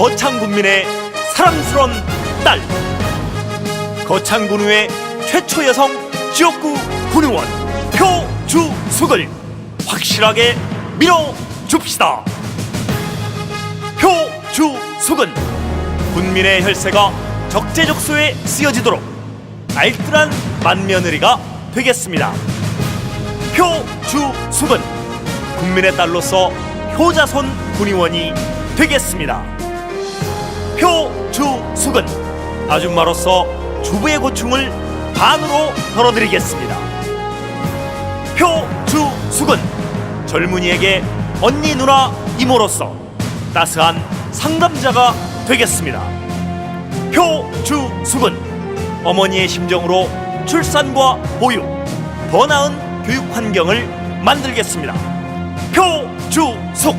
거창군민의 사랑스런 딸. 거창군우의 최초 여성 지역구 군의원 표주숙을 확실하게 밀어줍시다. 표주숙은 군민의 혈세가 적재적소에 쓰여지도록 알뜰한 맏며느리가 되겠습니다. 표주숙은 국민의 딸로서 효자손 군의원이 되겠습니다. 표주숙은 아줌마로서 주부의 고충을 반으로 덜어드리겠습니다. 표주숙은 젊은이에게 언니 누나 이모로서 따스한 상담자가 되겠습니다. 표주숙은 어머니의 심정으로 출산과 보육, 더 나은 교육 환경을 만들겠습니다. 표주숙